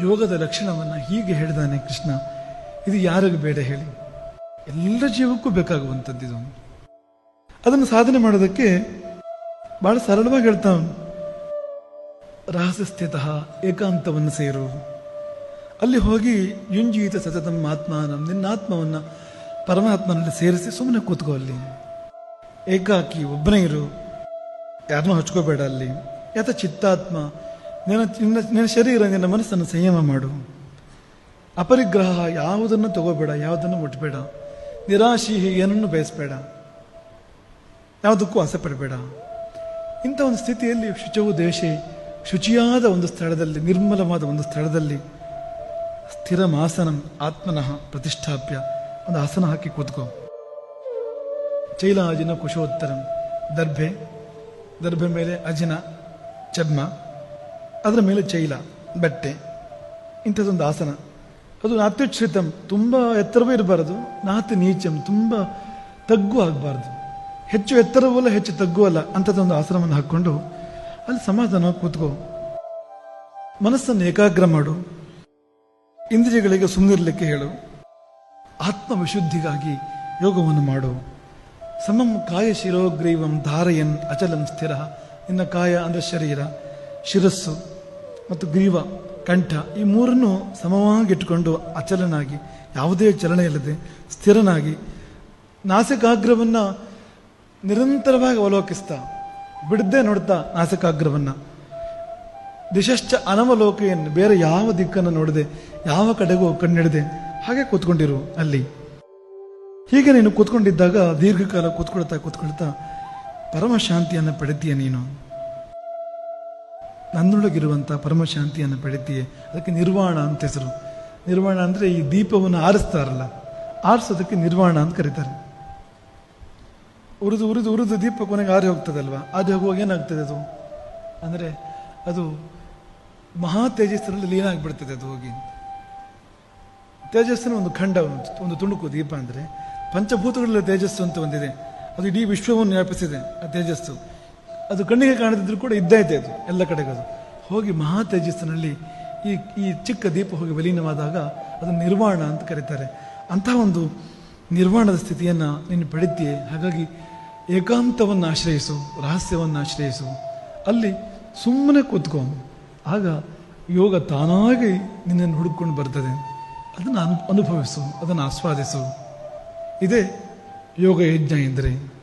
ಯೋಗದ ಲಕ್ಷಣವನ್ನು ಹೀಗೆ ಹೇಳಿದಾನೆ ಕೃಷ್ಣ, ಇದು ಯಾರಿಗೂ ಬೇಡ ಹೇಳಿ. ಎಲ್ಲ ಜೀವಕ್ಕೂ ಬೇಕಾಗುವಂಥದ್ದು ಇದು. ಅದನ್ನು ಸಾಧನೆ ಮಾಡೋದಕ್ಕೆ ಬಹಳ ಸರಳವಾಗಿ ಹೇಳ್ತಾವನು. ರಹಸ್ಯ ಸ್ಥಿತ ಏಕಾಂತವನ್ನು ಸೇರು. ಅಲ್ಲಿ ಹೋಗಿ ಯುಂಜೀತ ಸತತಂ ಆತ್ಮಾನಂ, ನಿನ್ನ ಆತ್ಮವನ್ನು ಪರಮಾತ್ಮನಲ್ಲಿ ಸೇರಿಸಿ ಸುಮ್ಮನೆ ಕೂತ್ಕೋ ಅಲ್ಲಿ. ಏಕಾಕಿ ಒಬ್ಬನೇ ಇರು. ಯಾರನ್ನೂ ಹಚ್ಕೋಬೇಡ ಅಲ್ಲಿ. ಯಾತ ಚಿತ್ತಾತ್ಮ ನಿನ್ನ ನಿನ್ನ ನಿನ್ನ ಶರೀರ ನಿನ್ನ ಮನಸ್ಸನ್ನು ಸಂಯಮ ಮಾಡು. ಅಪರಿಗ್ರಹ ಯಾವುದನ್ನು ತಗೋಬೇಡ, ಯಾವುದನ್ನು ಮುಟ್ಬೇಡ. ನಿರಾಶಿ ಏನನ್ನು ಬಯಸಬೇಡ. ಯಾವುದಕ್ಕೂ ಆಸೆ ಪಡಬೇಡ ಇಂಥ ಒಂದು ಸ್ಥಿತಿಯಲ್ಲಿ ಶುಚವು ದೇಶೆ, ಶುಚಿಯಾದ ಒಂದು ಸ್ಥಳದಲ್ಲಿ, ನಿರ್ಮಲವಾದ ಒಂದು ಸ್ಥಳದಲ್ಲಿ ಸ್ಥಿರಮಾಸನಂ ಆತ್ಮನಃ ಪ್ರತಿಷ್ಠಾಪ್ಯ. ಒಂದು ಆಸನ ಹಾಕಿ ಕೂತ್ಕೋ. ಚೈಲಾಜಿನ ಕುಶೋತ್ತರಂ. ದರ್ಭೆ ದರ್ಭೆ ಮೇಲೆ ಅಜಿನ, ಚರ್ಮ. ಅದರ ಮೇಲೆ ಚೈಲ ಬಟ್ಟೆ, ಇಂಥದ್ದೊಂದು ಆಸನ. ಅದು ನಾತ್ಯುಚ್ಛ್ರಿತಂ, ತುಂಬ ಎತ್ತರವೂ ಇರಬಾರ್ದು ನಾತಿ ನೀಚಂ, ತುಂಬ ತಗ್ಗು ಆಗಬಾರ್ದು. ಹೆಚ್ಚು ಎತ್ತರವೂ ಅಲ್ಲ, ಹೆಚ್ಚು ತಗ್ಗು ಅಲ್ಲ, ಅಂಥದ್ದೊಂದು ಆಸನವನ್ನು ಹಾಕ್ಕೊಂಡು ಅಲ್ಲಿ ಸಮಾಧಾನ ಕೂತ್ಕೋ. ಮನಸ್ಸನ್ನು ಏಕಾಗ್ರ ಮಾಡು. ಇಂದ್ರಿಯಗಳಿಗೆ ಸುಮ್ಮನಿರಲಿಕ್ಕೆ ಹೇಳು. ಆತ್ಮವಿಶುದ್ಧಿಗಾಗಿ ಯೋಗವನ್ನು ಮಾಡು. ಸಮಂ ಕಾಯ ಶಿರೋಗ್ರೀವಂ ಧಾರಯನ್ ಅಚಲಂ ಸ್ಥಿರ. ನಿನ್ನ ಕಾಯ ಅಂದರೆ ಶರೀರ, ಶಿರಸ್ಸು. ಮತ್ತು ಗ್ರೀವ, ಕಂಠ ಈ ಮೂರನ್ನು ಸಮವಾಗಿಟ್ಟುಕೊಂಡು ಅಚಲನಾಗಿ, ಯಾವುದೇ ಚಲನೆ ಇಲ್ಲದೆ ಸ್ಥಿರನಾಗಿ ನಾಸಿಕಾಗ್ರವನ್ನು ನಿರಂತರವಾಗಿ ಅವಲೋಕಿಸ್ತಾ, ಬಿಡದೆ ನೋಡ್ತಾ ನಾಸಿಕಾಗ್ರವನ್ನು. ದಿಶಶ್ಚ ಅನವಲೋಕೆಯನ್ನು ಬೇರೆ ಯಾವ ದಿಕ್ಕನ್ನು ನೋಡದೆ, ಯಾವ ಕಡೆಗೂ ಕಣ್ಣಿಡದೆ ಹಾಗೆ ಕೂತ್ಕೊಂಡಿರು ಅಲ್ಲಿ. ಹೀಗೆ ನೀನು ಕೂತ್ಕೊಂಡಿದ್ದಾಗ ದೀರ್ಘಕಾಲ ಕೂತ್ಕೊಳ್ತಾ ಕೂತ್ಕೊಳ್ತಾ ಪರಮಶಾಂತಿಯನ್ನು ಪಡಿತೀಯ ನೀನು. ನನ್ನೊಳಗಿರುವಂಥ ಪರಮಶಾಂತಿಯನ್ನು ಪಡಿತೀಯೇ ಅದಕ್ಕೆ ನಿರ್ವಾಣ ಅಂತ ಹೆಸರು. ನಿರ್ವಾಣ ಅಂದರೆ ಈ ದೀಪವನ್ನು ಆರಿಸ್ತಾರಲ್ಲ, ಆರಿಸೋದಕ್ಕೆ ನಿರ್ವಾಣ ಅಂತ ಕರೀತಾರೆ. ಉರಿದು ಉರಿದು ಉರಿದು ದೀಪ ಕೊನೆಗೆ ಆರಿ ಹೋಗ್ತದಲ್ವಾ? ಆರಿ ಹೋಗುವಾಗ ಏನಾಗ್ತದೆ ಅದು? ಅಂದರೆ ಅದು ಮಹಾ ತೇಜಸ್ಸಿನಲ್ಲಿ ಲೀನ ಅದು ಹೋಗಿ. ತೇಜಸ್ಸಿನ ಒಂದು ಖಂಡ, ಒಂದು ತುಣುಕು ದೀಪ ಅಂದರೆ, ಪಂಚಭೂತಗಳಲ್ಲಿ ತೇಜಸ್ಸು ಅಂತ ಒಂದಿದೆ. ಅದು ಇಡೀ ವಿಶ್ವವನ್ನು ವ್ಯಾಪಿಸಿದೆ ಆ ತೇಜಸ್ಸು. ಅದು ಕಣ್ಣಿಗೆ ಕಾಣದಿದ್ರು ಕೂಡ ಇದ್ದೈತೆ ಅದು, ಎಲ್ಲ ಕಡೆಗೂ ಅದು. ಹೋಗಿ ಮಹಾ ತೇಜಸ್ಸಿನಲ್ಲಿ ಈ ಈ ಚಿಕ್ಕ ದೀಪ ಹೋಗಿ ವಿಲೀನವಾದಾಗ ಅದು ನಿರ್ವಾಣ ಅಂತ ಕರೀತಾರೆ. ಅಂತಹ ಒಂದು ನಿರ್ವಾಣದ ಸ್ಥಿತಿಯನ್ನು ನೀನು ಪಡಿತೀಯೆ ಹಾಗಾಗಿ ಏಕಾಂತವನ್ನು ಆಶ್ರಯಿಸು, ರಹಸ್ಯವನ್ನು ಆಶ್ರಯಿಸು. ಅಲ್ಲಿ ಸುಮ್ಮನೆ ಕೂತ್ಕೊ. ಆಗ ಯೋಗ ತಾನಾಗಿ ನಿನ್ನನ್ನು ಹುಡುಕೊಂಡು ಬರ್ತದೆ. ಅದನ್ನು ಅನು, ಅನುಭವಿಸು, ಅದನ್ನು ಆಸ್ವಾದಿಸು. ಇದೇ ಯೋಗ ಯಜ್ಞ ಎಂದರೆ.